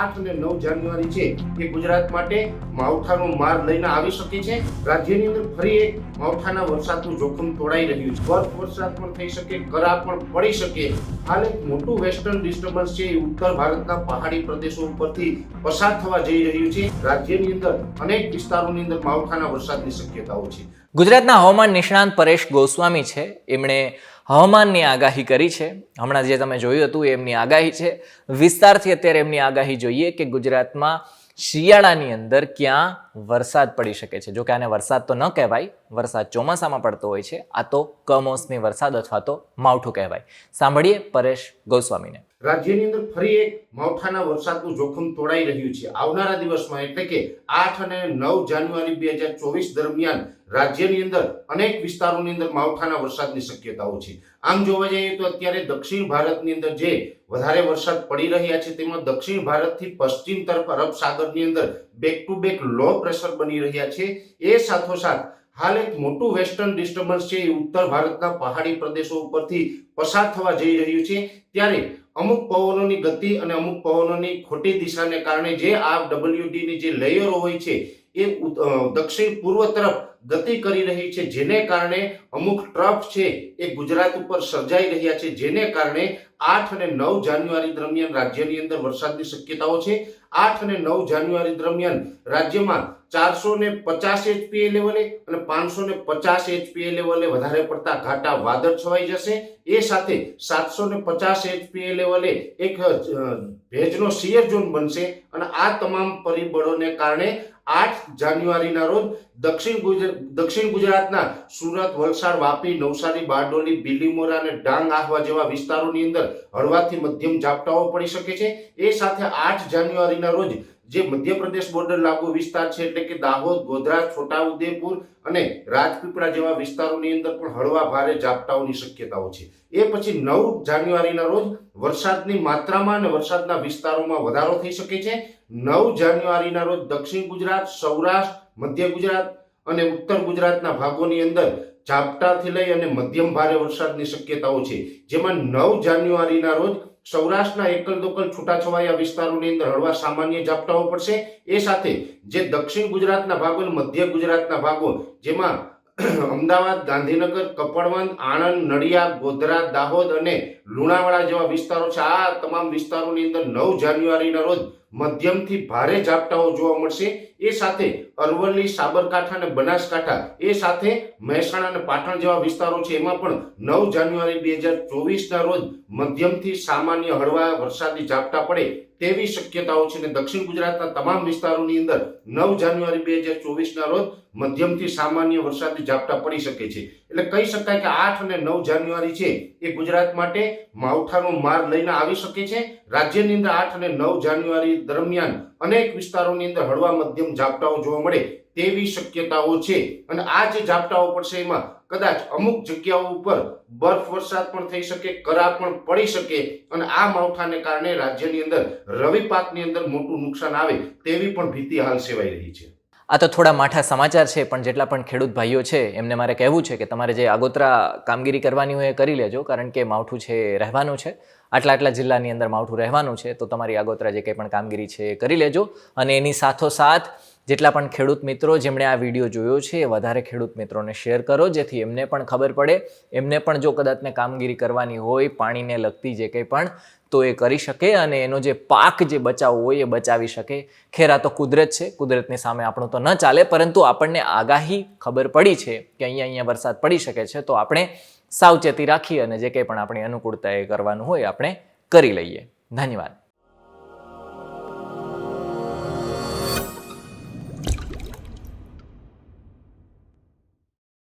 આઠ અને નવ જાન્યુઆરી છે એ ગુજરાત માટે માવઠાનો માર લઈને આવી શકે છે. રાજ્યની અંદર ફરી એક માવઠાના વરસાદનું જોખમ તોડાઈ રહ્યું છે. બરફ વરસાદ પણ થઈ શકે, કરા પણ પડી શકે. હાલ એક મોટું વેસ્ટર્ન ડિસ્ટર્બન્સ છે એ ઉત્તર ભારતના પહાડી પ્રદેશો ઉપરથી પસાર થવા જઈ રહ્યું છે. રાજ્યની અંદર અનેક વિસ્તારોની અંદર માવઠાના વરસાદની શક્યતાઓ છે. ગુજરાતના હવામાન નિષ્ણાંત પરેશ ગોસ્વામી છે. એમણે હવામાનની આગાહી કરી છે. હમણાં જે તમે જોયું હતું એમની આગાહી છે. વિસ્તારથી અત્યારે એમની આગાહી જોઈએ કે ગુજરાતમાં શિયાળાની અંદર ક્યાં વરસાદ પડી શકે છે. જો કે આને વરસાદ તો ન કહેવાય, વરસાદ ચોમાસામાં પડતો હોય છે. આ તો કમોસમી વરસાદ અથવા તો માવઠું કહેવાય. સાંભળીએ પરેશ ગોસ્વામીને. રાજ્યની અંદર ફરી એક માવઠાના વરસાદનું જોખમ તોડાઈ રહ્યું છે. આવનારા દિવસમાં એટલે કે આઠ અને નવ જાન્યુઆરી બે હજાર ચોવીસ દરમિયાન રાજ્યની અંદર અનેક વિસ્તારોની અંદર માવઠાના વરસાદની શક્યતાઓ છે. આમ જોવા જઈએ તો અત્યારે દક્ષિણ ભારતની અંદર જે વધારે વરસાદ પડી રહ્યા છે, તેમાં દક્ષિણ ભારતથી પશ્ચિમ તરફ અરબ સાગરની અંદર back to back low pressure બની રહ્યા છે. એ સાથોસાથ હાલ એક મોટું વેસ્ટર્ન ડિસ્ટર્બન્સ છે એ ઉત્તર ભારતના પહાડી પ્રદેશો ઉપરથી પસાર થવા જઈ રહ્યું છે. ત્યારે અમુક પવનોની ગતિ અને અમુક પવનોની ખોટી દિશાને કારણે જે આ ડબલ્યુડીની જે લેયરો હોય છે એ દક્ષિણ પૂર્વ તરફ ગતિ કરી રહી છે, જેને કારણે અમુક ટ્રફ છે એ ગુજરાત ઉપર સર્જાઈ રહ્યા છે, જેને કારણે આઠ અને નવ જાન્યુઆરી દરમિયાન રાજ્યની અંદર વરસાદની શક્યતાઓ છે. આઠ અને નવ જાન્યુઆરી દરમિયાન રાજ્યમાં ચારસો ને પચાસ એચપીએ લેવલે અને પાંચસો ને પચાસ એચપીએ લેવલે વધારે પડતા ઘાટા વાદળ છવાઈ જશે. એ સાથે સાતસો ને પચાસ એચપીએ લેવલે એક ભેજનો સિયર ઝોન બનશે અને આ તમામ પરિબળોને કારણે આઠ જાન્યુઆરીના રોજ દક્ષિણ દક્ષિણ ગુજરાતના સુરત, વલસાડ, વાપી, નવસારી, બારડોલી, બિલીમોરા અને ડાંગ આહવા જેવા વિસ્તારોની અંદર હળવાથી મધ્યમ ઝાપટાઓ પડી શકે છે. એ સાથે આઠ જાન્યુઆરીના રોજ જે મધ્યપ્રદેશ બોર્ડર લાગુ વિસ્તાર છે, એટલે કે દાહોદ, ગોધરા, છોટાઉદેપુર અને રાજપીપળા જેવા વિસ્તારોની અંદર પણ હળવા ભારે ઝાપટાઓની શક્યતાઓ છે. એ પછી નવ જાન્યુઆરીના રોજ વરસાદની માત્રામાં અને વરસાદના વિસ્તારોમાં વધારો થઈ શકે છે. નવ જાન્યુઆરીના રોજ દક્ષિણ ગુજરાત, સૌરાષ્ટ્ર મધ્ય ગુજરાત અને ઉત્તર ગુજરાતના ભાગોની અંદર ઝાપટાથી લઈ અને મધ્યમ ભારે વરસાદની શક્યતાઓ છે. જેમાં નવ જાન્યુઆરીના રોજ સૌરાષ્ટ્રના એકલ દોકલ છૂટાછવાયા વિસ્તારોની અંદર હળવા સામાન્ય ઝાપટાઓ પડશે. એ સાથે જે દક્ષિણ ગુજરાતના ભાગો અને મધ્ય ગુજરાતના ભાગો, જેમાં અમદાવાદ, ગાંધીનગર કપડવંત આણંદ, નડિયાદ, ગોધરા, દાહોદ અને લુણાવાડા જેવા વિસ્તારો છે. આ તમામ વિસ્તારોની અંદર નવ જાન્યુઆરીના રોજ મધ્યમથી ભારે ઝાપટાઓ જોવા મળશે. એ સાથે અરવલ્લી, સાબરકાંઠા અને બનાસકાંઠા, એ સાથે મહેસાણા અને પાટણ જેવા વિસ્તારો છે. એમાં પણ નવ જાન્યુઆરી બે હજાર ચોવીસના રોજ મધ્યમથી સામાન્ય હળવા વરસાદી ઝાપટા પડે તેવી શક્યતાઓ છે અને દક્ષિણ ગુજરાતના તમામ વિસ્તારોની અંદર નવ જાન્યુઆરી બે હજાર ચોવીસના રોજ મધ્યમથી સામાન્ય વરસાદી ઝાપટા પડી શકે છે. એટલે કહી શકાય કે આઠ અને નવ જાન્યુઆરી છે એ ગુજરાત માટે માવઠાનો માર લઈને આવી શકે છે. રાજ્યની અંદર આઠ અને નવ જાન્યુઆરી દરમિયાન અનેક વિસ્તારોની અંદર હળવા મધ્યમ ઝાપટાઓ જોવા મળે તેવી શક્યતાઓ છે. અને આ જે ઝાપટાઓ પડશે એમાં કદાચ અમુક જગ્યાઓ ઉપર બરફ વરસાદ પણ થઈ શકે, કરા પણ પડી શકે અને આ માવઠાને કારણે રાજ્યની અંદર રવિ પાકની અંદર મોટું નુકસાન આવે તેવી પણ ભીતિ હાલ સેવાઈ રહી છે. આ તો થોડા માઠા સમાચાર છે, પણ જેટલા પણ ખેડૂત ભાઈઓ છે, એમને મારે કહેવું છે કે તમારે જે આગોતરા કામગીરી કરવાની હોય એ કરી લેજો, કારણ કે માવઠું છે, રહેવાનું છે. આટલા આટલા જિલ્લાની અંદર માવઠું રહેવાનું છે, તો તમારી આગોતરા જે કંઈ પણ કામગીરી છે એ કરી લેજો. અને એની સાથોસાથ જેટલા પણ ખેડૂત મિત્રો, જેમણે આ વીડિયો જોયો છે, એ વધારે ખેડૂત મિત્રોને શેર કરો, જેથી એમને પણ ખબર પડે. એમને પણ જો કદાચને કામગીરી કરવાની હોય, પાણીને લગતી જે કંઈ પણ તો એ કરી શકે અને એનો જે પાક જે બચાવવો હોય એ બચાવી શકે. ખેર તો કુદરત છે, કુદરતની સામે આપણું તો ન ચાલે, પરંતુ આપણને આગાહી ખબર પડી છે કે અહીંયા અહીંયા વરસાદ પડી શકે છે, તો આપણે સાવચેતી રાખી અને જે કંઈ પણ આપણી અનુકૂળતા એ કરવાનું હોય આપણે કરી લઈએ. ધન્યવાદ.